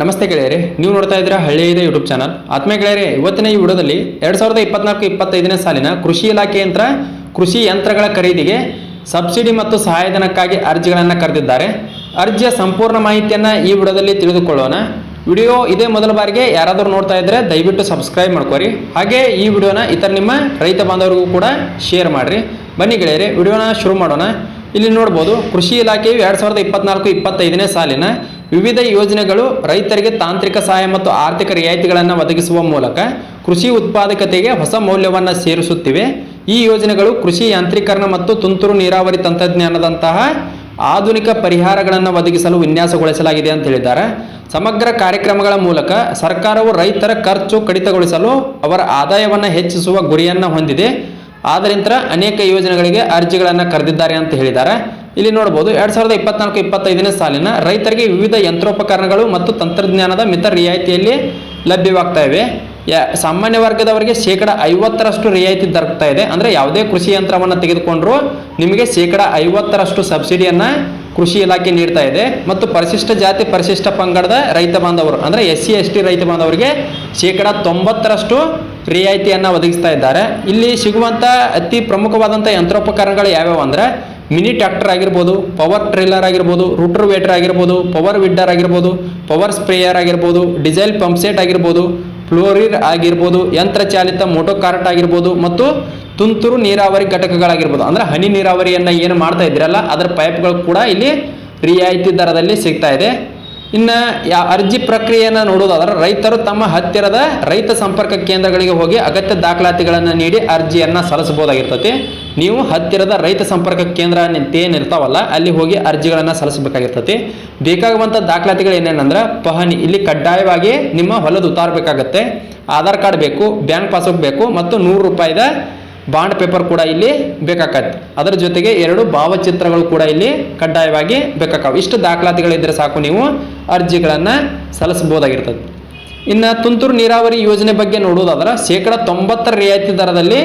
ನಮಸ್ತೆ ಗೆಳೆಯರೆ, ನೀವು ನೋಡ್ತಾ ಇದ್ದೀರಾ ಹಳ್ಳಿಯಿದೆ ಯೂಟ್ಯೂಬ್ ಚಾನಲ್ ಆತ್ಮೀಯ ಗೆಳೆಯರೆ, ಇವತ್ತಿನ ಈ ವಿಡಿಯೋದಲ್ಲಿ ಎರಡು ಸಾವಿರದ ಇಪ್ಪತ್ನಾಲ್ಕು, ಇಪ್ಪತ್ತೈದನೇ ಸಾಲಿನ ಕೃಷಿ ಇಲಾಖೆ ಯಂತ್ರ, ಕೃಷಿ ಯಂತ್ರಗಳ ಖರೀದಿಗೆ ಸಬ್ಸಿಡಿ ಮತ್ತು ಸಹಾಯಧನಕ್ಕಾಗಿ ಅರ್ಜಿಗಳನ್ನು ಕರೆದಿದ್ದಾರೆ. ಅರ್ಜಿಯ ಸಂಪೂರ್ಣ ಮಾಹಿತಿಯನ್ನು ಈ ವಿಡಿಯೋದಲ್ಲಿ ತಿಳಿದುಕೊಳ್ಳೋಣ. ವಿಡಿಯೋ ಇದೇ ಮೊದಲ ಬಾರಿಗೆ ಯಾರಾದರೂ ನೋಡ್ತಾ ಇದ್ದರೆ ದಯವಿಟ್ಟು ಸಬ್ಸ್ಕ್ರೈಬ್ ಮಾಡ್ಕೊರಿ. ಹಾಗೆ ಈ ವಿಡಿಯೋನ ಇತರ ನಿಮ್ಮ ರೈತ ಬಾಂಧವರಿಗೂ ಕೂಡ ಶೇರ್ ಮಾಡಿರಿ. ಬನ್ನಿ ಗೆಳೆಯರೆ, ವಿಡಿಯೋನ ಶುರು ಮಾಡೋಣ. ಇಲ್ಲಿ ನೋಡ್ಬೋದು, ಕೃಷಿ ಇಲಾಖೆಯು ಎರಡು ಸಾವಿರದ ಇಪ್ಪತ್ನಾಲ್ಕು ಇಪ್ಪತ್ತೈದನೇ ಸಾಲಿನ ವಿವಿಧ ಯೋಜನೆಗಳು ರೈತರಿಗೆ ತಾಂತ್ರಿಕ ಸಹಾಯ ಮತ್ತು ಆರ್ಥಿಕ ರಿಯಾಯಿತಿಗಳನ್ನು ಒದಗಿಸುವ ಮೂಲಕ ಕೃಷಿ ಉತ್ಪಾದಕತೆಗೆ ಹೊಸ ಮೌಲ್ಯವನ್ನು ಸೇರಿಸುತ್ತಿವೆ. ಈ ಯೋಜನೆಗಳು ಕೃಷಿ ಯಾಂತ್ರೀಕರಣ ಮತ್ತು ತುಂತುರು ನೀರಾವರಿ ತಂತ್ರಜ್ಞಾನದಂತಹ ಆಧುನಿಕ ಪರಿಹಾರಗಳನ್ನು ಒದಗಿಸಲು ವಿನ್ಯಾಸಗೊಳಿಸಲಾಗಿದೆ ಅಂತ ಹೇಳಿದ್ದಾರೆ. ಸಮಗ್ರ ಕಾರ್ಯಕ್ರಮಗಳ ಮೂಲಕ ಸರ್ಕಾರವು ರೈತರ ಖರ್ಚು ಕಡಿತಗೊಳಿಸಲು ಅವರ ಆದಾಯವನ್ನು ಹೆಚ್ಚಿಸುವ ಗುರಿಯನ್ನು ಹೊಂದಿದೆ. ಆದ್ದರಿಂದ ಅನೇಕ ಯೋಜನೆಗಳಿಗೆ ಅರ್ಜಿಗಳನ್ನು ಕರೆದಿದ್ದಾರೆ ಅಂತ ಹೇಳಿದ್ದಾರೆ. ಇಲ್ಲಿ ನೋಡಬಹುದು ಎರಡ್ ಸಾವಿರದ ಇಪ್ಪತ್ನಾಲ್ಕು ಇಪ್ಪತ್ತೈದನೇ ಸಾಲಿನ ರೈತರಿಗೆ ವಿವಿಧ ಯಂತ್ರೋಪಕರಣಗಳು ಮತ್ತು ತಂತ್ರಜ್ಞಾನದ ಮಿತ ರಿಯಾಯಿತಿಯಲ್ಲಿ ಲಭ್ಯವಾಗ್ತಾ ಇವೆ. ಸಾಮಾನ್ಯ ವರ್ಗದವರಿಗೆ ಶೇಕಡ ಐವತ್ತರಷ್ಟು ರಿಯಾಯಿತಿ ದೊರಕ್ತಾ ಇದೆ. ಅಂದರೆ ಯಾವುದೇ ಕೃಷಿ ಯಂತ್ರವನ್ನು ತೆಗೆದುಕೊಂಡ್ರು ನಿಮಗೆ ಶೇಕಡ ಐವತ್ತರಷ್ಟು ಸಬ್ಸಿಡಿಯನ್ನು ಕೃಷಿ ಇಲಾಖೆ ನೀಡ್ತಾ ಇದೆ. ಮತ್ತು ಪರಿಶಿಷ್ಟ ಜಾತಿ, ಪರಿಶಿಷ್ಟ ಪಂಗಡದ ರೈತ ಬಾಂಧವರು, ಅಂದರೆ ಎಸ್ ಸಿ ಎಸ್ ಟಿ ರೈತ ಬಾಂಧವರಿಗೆ ಶೇಕಡ ತೊಂಬತ್ತರಷ್ಟು ರಿಯಾಯಿತಿಯನ್ನು ಒದಗಿಸ್ತಾ ಇದ್ದಾರೆ. ಇಲ್ಲಿ ಸಿಗುವಂಥ ಅತಿ ಪ್ರಮುಖವಾದಂಥ ಯಂತ್ರೋಪಕರಣಗಳು ಯಾವ್ಯಾವು ಅಂದರೆ ಮಿನಿ ಟ್ರ್ಯಾಕ್ಟರ್ ಆಗಿರ್ಬೋದು, ಪವರ್ ಟ್ರೇಲರ್ ಆಗಿರ್ಬೋದು, ರೂಟರ್ ವೇಟರ್ ಆಗಿರ್ಬೋದು, ಪವರ್ ವಿಡ್ಡರ್ ಆಗಿರ್ಬೋದು, ಪವರ್ ಸ್ಪ್ರೇಯರ್ ಆಗಿರ್ಬೋದು, ಡಿಸೈಲ್ ಪಂಪ್ಸೆಟ್ ಆಗಿರ್ಬೋದು ಫ್ಲೋರಿರ್ ಆಗಿರ್ಬೋದು ಯಂತ್ರಚಾಲಿತ ಮೋಟೋ ಕಾರ್ಟ್ ಆಗಿರ್ಬೋದು ಮತ್ತು ತುಂತುರು ನೀರಾವರಿ ಘಟಕಗಳಾಗಿರ್ಬೋದು. ಅಂದರೆ ಹನಿ ನೀರಾವರಿಯನ್ನು ಏನು ಮಾಡ್ತಾ ಇದ್ದೀರಲ್ಲ, ಅದರ ಪೈಪ್ಗಳು ಕೂಡ ಇಲ್ಲಿ ರಿಯಾಯಿತಿ ದರದಲ್ಲಿ ಸಿಗ್ತಾ ಇದೆ. ಇನ್ನು ಯಾ ಅರ್ಜಿ ಪ್ರಕ್ರಿಯೆಯನ್ನು ನೋಡೋದಾದ್ರೆ ರೈತರು ತಮ್ಮ ಹತ್ತಿರದ ರೈತ ಸಂಪರ್ಕ ಕೇಂದ್ರಗಳಿಗೆ ಹೋಗಿ ಅಗತ್ಯ ದಾಖಲಾತಿಗಳನ್ನು ನೀಡಿ ಅರ್ಜಿಯನ್ನು ಸಲ್ಲಿಸಬಹುದಾಗಿರ್ತತಿ. ನೀವು ಹತ್ತಿರದ ರೈತ ಸಂಪರ್ಕ ಕೇಂದ್ರ ಏನಿರ್ತಾವಲ್ಲ ಅಲ್ಲಿ ಹೋಗಿ ಅರ್ಜಿಗಳನ್ನು ಸಲ್ಲಿಸಬೇಕಾಗಿರ್ತತಿ. ಬೇಕಾಗುವಂಥ ದಾಖಲಾತಿಗಳು ಏನೇನಂದ್ರೆ, ಪಹಣಿ, ಇಲ್ಲಿ ಕಡ್ಡಾಯವಾಗಿ ನಿಮ್ಮ ಹೊಲದ ಉತ್ತಾರಬೇಕಾಗತ್ತೆ. ಆಧಾರ್ ಕಾರ್ಡ್ ಬೇಕು, ಬ್ಯಾಂಕ್ ಪಾಸ್ಬುಕ್ ಬೇಕು, ಮತ್ತು ನೂರು ರೂಪಾಯಿದ ಬಾಂಡ್ ಪೇಪರ್ ಕೂಡ ಇಲ್ಲಿ ಬೇಕಾಕತ್ತೆ ಅದರ ಜೊತೆಗೆ ಎರಡು ಭಾವಚಿತ್ರಗಳು ಕೂಡ ಇಲ್ಲಿ ಕಡ್ಡಾಯವಾಗಿ ಬೇಕಾಗವು ಇಷ್ಟು ದಾಖಲಾತಿಗಳಿದ್ದರೆ ಸಾಕು ನೀವು, ಅರ್ಜಿಗಳನ್ನು ಸಲ್ಲಿಸಬಹುದಾಗಿರ್ತದೆ. ಇನ್ನು ತುಂತುರು ನೀರಾವರಿ ಯೋಜನೆ ಬಗ್ಗೆ ನೋಡುವುದಾದ್ರೆ, ಶೇಕಡ ತೊಂಬತ್ತರ ರಿಯಾಯಿತಿ ದರದಲ್ಲಿ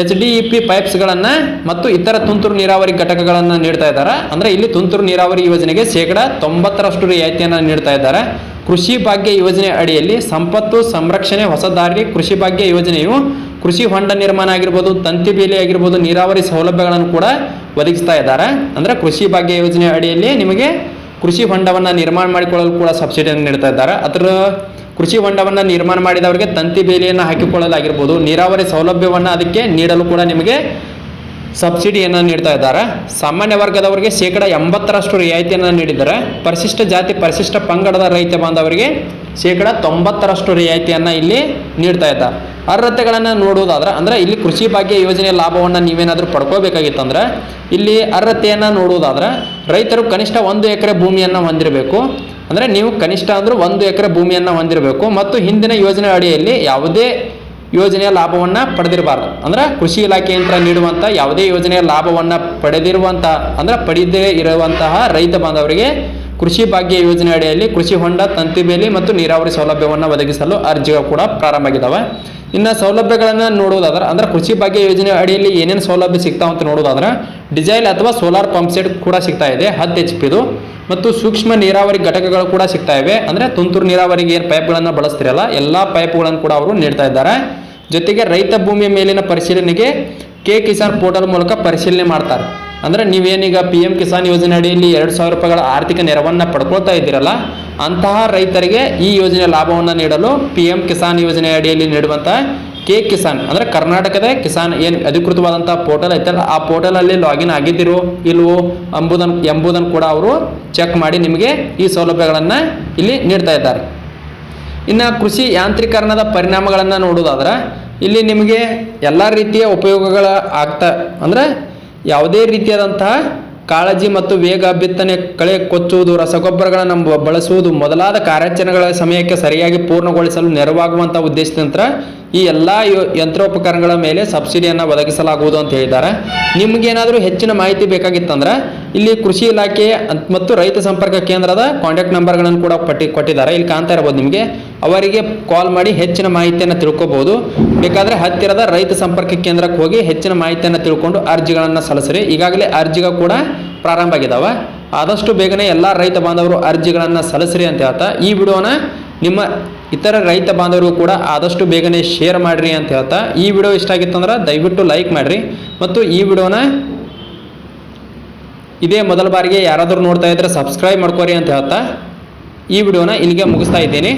ಎಚ್ ಡಿ ಇ ಪಿ ಪೈಪ್ಸ್ಗಳನ್ನು ಮತ್ತು ಇತರ ತುಂತುರು ನೀರಾವರಿ ಘಟಕಗಳನ್ನು ನೀಡ್ತಾ ಇದ್ದಾರೆ. ಅಂದರೆ ಇಲ್ಲಿ ತುಂತುರು ನೀರಾವರಿ ಯೋಜನೆಗೆ ಶೇಕಡ ತೊಂಬತ್ತರಷ್ಟು ರಿಯಾಯಿತಿಯನ್ನು ನೀಡ್ತಾ ಇದ್ದಾರೆ. ಕೃಷಿ ಭಾಗ್ಯ ಯೋಜನೆ ಅಡಿಯಲ್ಲಿ ಸಂಪತ್ತು ಸಂರಕ್ಷಣೆ ಹೊಸದಾರಿ ಕೃಷಿ ಭಾಗ್ಯ ಯೋಜನೆಯು ಕೃಷಿ ಹೊಂಡ ನಿರ್ಮಾಣ ಆಗಿರ್ಬೋದು, ತಂತಿ ಬೇಲಿ ಆಗಿರ್ಬೋದು, ನೀರಾವರಿ ಸೌಲಭ್ಯಗಳನ್ನು ಕೂಡ ಒದಗಿಸ್ತಾ ಇದ್ದಾರೆ. ಅಂದರೆ ಕೃಷಿ ಭಾಗ್ಯ ಯೋಜನೆ ಅಡಿಯಲ್ಲಿ ನಿಮಗೆ ಕೃಷಿ ಹೊಂಡವನ್ನು ನಿರ್ಮಾಣ ಮಾಡಿಕೊಳ್ಳಲು ಕೂಡ ಸಬ್ಸಿಡಿಯನ್ನು ನೀಡ್ತಾ ಇದ್ದಾರೆ. ಅದರ ಕೃಷಿ ಹೊಂಡವನ್ನು ನಿರ್ಮಾಣ ಮಾಡಿದವರಿಗೆ ತಂತಿ ಬೇಲಿಯನ್ನು ಹಾಕಿಕೊಳ್ಳಲಾಗಿರ್ಬೋದು, ನೀರಾವರಿ ಸೌಲಭ್ಯವನ್ನು ಅದಕ್ಕೆ ನೀಡಲು ಕೂಡ ನಿಮಗೆ ಸಬ್ಸಿಡಿಯನ್ನು ನೀಡ್ತಾ ಇದ್ದಾರೆ? ಸಾಮಾನ್ಯ ವರ್ಗದವರಿಗೆ ಶೇಕಡ ಎಂಬತ್ತರಷ್ಟು ರಿಯಾಯಿತಿಯನ್ನು ನೀಡಿದ್ದಾರೆ. ಪರಿಶಿಷ್ಟ ಜಾತಿ, ಪರಿಶಿಷ್ಟ ಪಂಗಡದ ರೈತ ಬಾಂಧವರಿಗೆ ಶೇಕಡ ತೊಂಬತ್ತರಷ್ಟು ರಿಯಾಯಿತಿಯನ್ನು ಇಲ್ಲಿ ನೀಡ್ತಾ ಇದ್ದಾರೆ. ಅರ್ಹತೆಗಳನ್ನು ನೋಡುವುದಾದ್ರೆ, ಅಂದರೆ ಇಲ್ಲಿ ಕೃಷಿ ಭಾಗ್ಯ ಯೋಜನೆಯ ಲಾಭವನ್ನು ನೀವೇನಾದರೂ ಪಡ್ಕೋಬೇಕಾಗಿತ್ತಂದ್ರೆ, ಇಲ್ಲಿ ಅರ್ಹತೆಯನ್ನು ನೋಡುವುದಾದ್ರೆ, ರೈತರು ಕನಿಷ್ಠ ಒಂದು ಎಕರೆ ಭೂಮಿಯನ್ನು ಹೊಂದಿರಬೇಕು. ಅಂದರೆ ನೀವು ಕನಿಷ್ಠ ಅಂದರೂ ಒಂದು ಎಕರೆ ಭೂಮಿಯನ್ನು ಹೊಂದಿರಬೇಕು. ಮತ್ತು ಹಿಂದಿನ ಯೋಜನೆ ಅಡಿಯಲ್ಲಿ ಯಾವುದೇ ಯೋಜನೆಯ ಲಾಭವನ್ನು ಪಡೆದಿರಬಾರ್ದು. ಅಂದ್ರೆ ಕೃಷಿ ಇಲಾಖೆಯಿಂದ ನೀಡುವಂಥ ಯಾವುದೇ ಯೋಜನೆಯ ಲಾಭವನ್ನು ಪಡೆದಿರುವಂಥ ಅಂದ್ರೆ ಪಡೆದೇ ಇರುವಂತಹ ರೈತ ಬಾಂಧವರಿಗೆ ಕೃಷಿ ಭಾಗ್ಯ ಯೋಜನೆ ಅಡಿಯಲ್ಲಿ ಕೃಷಿ ಹೊಂಡ ತಂತಿಬೇಲಿ ಮತ್ತು ನೀರಾವರಿ ಸೌಲಭ್ಯವನ್ನು ಒದಗಿಸಲು ಅರ್ಜಿಗಳು ಕೂಡ ಪ್ರಾರಂಭ ಆಗಿದ್ದಾವೆ. ಇನ್ನು ಸೌಲಭ್ಯಗಳನ್ನು ನೋಡುವುದಾದ್ರೆ, ಅಂದ್ರೆ ಕೃಷಿ ಭಾಗ್ಯ ಯೋಜನೆ ಅಡಿಯಲ್ಲಿ ಏನೇನು ಸೌಲಭ್ಯ ಸಿಗ್ತಾವ ಅಂತ ನೋಡೋದಾದ್ರೆ ಡಿಸೈಲ್ ಅಥವಾ ಸೋಲಾರ್ ಪಂಪ್ ಸೆಟ್ ಕೂಡ ಸಿಗ್ತಾ ಇದೆ, ಹತ್ತು ಎಚ್ ಪಿದು ಮತ್ತು ಸೂಕ್ಷ್ಮ ನೀರಾವರಿ ಘಟಕಗಳು ಕೂಡ ಸಿಗ್ತಾ ಇವೆ. ಅಂದರೆ ತುಂತುರು ನೀರಾವರಿಗೆ ಏನು ಪೈಪ್ಗಳನ್ನು ಬಳಸ್ತಿರಲ್ಲ, ಎಲ್ಲ ಪೈಪ್ಗಳನ್ನು ಕೂಡ ಅವರು ನೀಡ್ತಾ ಇದ್ದಾರೆ. ಜೊತೆಗೆ ರೈತ ಭೂಮಿಯ ಮೇಲಿನ ಪರಿಶೀಲನೆಗೆ ಕೆ ಕಿಸಾನ್ ಪೋರ್ಟಲ್ ಮೂಲಕ ಪರಿಶೀಲನೆ ಮಾಡ್ತಾರೆ. ಅಂದರೆ ನೀವೇನೀಗ ಪಿ ಎಂ ಕಿಸಾನ್ ಯೋಜನೆ ಅಡಿಯಲ್ಲಿ ಎರಡು ಸಾವಿರ ರೂಪಾಯಿಗಳ ಆರ್ಥಿಕ ನೆರವನ್ನು ಪಡ್ಕೊಳ್ತಾ ಇದ್ದೀರಲ್ಲ, ಅಂತಹ ರೈತರಿಗೆ ಈ ಯೋಜನೆ ಲಾಭವನ್ನು ನೀಡಲು ಪಿ ಎಂ ಕಿಸಾನ್ ಯೋಜನೆ ಅಡಿಯಲ್ಲಿ ನೀಡುವಂಥ ಕೆ ಕಿಸಾನ್ ಅಂದರೆ ಕರ್ನಾಟಕದ ಕಿಸಾನ್ ಏನು ಅಧಿಕೃತವಾದಂಥ ಪೋರ್ಟಲ್ ಐತಲ್ಲ ಆ ಪೋರ್ಟಲಲ್ಲಿ ಲಾಗಿನ್ ಆಗಿದ್ದೀರೋ ಇಲ್ವೋ ಎಂಬುದನ್ನು ಎಂಬುದನ್ನು ಕೂಡ ಅವರು ಚೆಕ್ ಮಾಡಿ ನಿಮಗೆ ಈ ಸೌಲಭ್ಯಗಳನ್ನು ಇಲ್ಲಿ ನೀಡ್ತಾ ಇದ್ದಾರೆ. ಇನ್ನು ಕೃಷಿ ಯಾಂತ್ರೀಕರಣದ ಪರಿಣಾಮಗಳನ್ನು ನೋಡೋದಾದ್ರೆ ಇಲ್ಲಿ ನಿಮಗೆ ಎಲ್ಲ ರೀತಿಯ ಉಪಯೋಗಗಳ ಆಗ್ತಾ ಅಂದರೆ ಯಾವುದೇ ರೀತಿಯಾದಂತಹ ಕಾಳಜಿ ಮತ್ತು ವೇಗ ಬಿತ್ತನೆ ಕಳೆ ಕೊಚ್ಚುವುದು, ರಸಗೊಬ್ಬರಗಳನ್ನು ಬಳಸುವುದು ಮೊದಲಾದ ಕಾರ್ಯಾಚರಣೆಗಳ ಸಮಯಕ್ಕೆ ಸರಿಯಾಗಿ ಪೂರ್ಣಗೊಳಿಸಲು ನೆರವಾಗುವಂಥ ಉದ್ದೇಶದಿಂದ ಈ ಎಲ್ಲ ಯಂತ್ರೋಪಕರಣಗಳ ಮೇಲೆ ಸಬ್ಸಿಡಿಯನ್ನು ಒದಗಿಸಲಾಗುವುದು ಅಂತ ಹೇಳಿದ್ದಾರೆ. ನಿಮಗೇನಾದರೂ ಹೆಚ್ಚಿನ ಮಾಹಿತಿ ಬೇಕಾಗಿತ್ತಂದ್ರೆ ಇಲ್ಲಿ ಕೃಷಿ ಇಲಾಖೆ ಮತ್ತು ರೈತ ಸಂಪರ್ಕ ಕೇಂದ್ರದ ಕಾಂಟ್ಯಾಕ್ಟ್ ನಂಬರ್ಗಳನ್ನು ಕೂಡ ಪಟ್ಟಿ ಕೊಟ್ಟಿದ್ದಾರೆ. ಇಲ್ಲಿ ಕಾಣ್ತಾ ಇರ್ಬೋದು ನಿಮಗೆ. ಅವರಿಗೆ ಕಾಲ್ ಮಾಡಿ ಹೆಚ್ಚಿನ ಮಾಹಿತಿಯನ್ನು ತಿಳ್ಕೊಬಹುದು ಬೇಕಾದರೆ ಹತ್ತಿರದ ರೈತ ಸಂಪರ್ಕ ಕೇಂದ್ರಕ್ಕೆ ಹೋಗಿ ಹೆಚ್ಚಿನ ಮಾಹಿತಿಯನ್ನು ತಿಳ್ಕೊಂಡು ಅರ್ಜಿಗಳನ್ನು ಸಲ್ಲಿಸ್ರಿ. ಈಗಾಗಲೇ ಅರ್ಜಿಗ ಕೂಡ ಪ್ರಾರಂಭ ಆಗಿದ್ದಾವೆ ಆದಷ್ಟು ಬೇಗನೆ ಎಲ್ಲ ರೈತ ಬಾಂಧವರು ಅರ್ಜಿಗಳನ್ನು ಸಲ್ಲಿಸ್ರಿ ಅಂತ ಹೇಳ್ತಾ, ಈ ವಿಡಿಯೋನ ನಿಮ್ಮ ಇತರ ರೈತ ಬಾಂಧವರು ಕೂಡ ಆದಷ್ಟು ಬೇಗನೆ ಶೇರ್ ಮಾಡಿರಿ ಅಂತ ಹೇಳ್ತಾ, ಈ ವಿಡಿಯೋ ಇಷ್ಟ ಆಗಿತ್ತಂದ್ರೆ ದಯವಿಟ್ಟು ಲೈಕ್ ಮಾಡಿರಿ. ಮತ್ತು ಈ ವಿಡಿಯೋನ ಇದೇ ಮೊದಲ ಬಾರಿಗೆ ಯಾರಾದರೂ ನೋಡ್ತಾ ಇದ್ದರೆ ಸಬ್ಸ್ಕ್ರೈಬ್ ಮಾಡ್ಕೋರಿ ಅಂತ ಹೇಳ್ತಾ ಈ ವಿಡಿಯೋನ ಇಲ್ಲಿಗೆ ಮುಗಿಸ್ತಾ ಇದ್ದೀನಿ.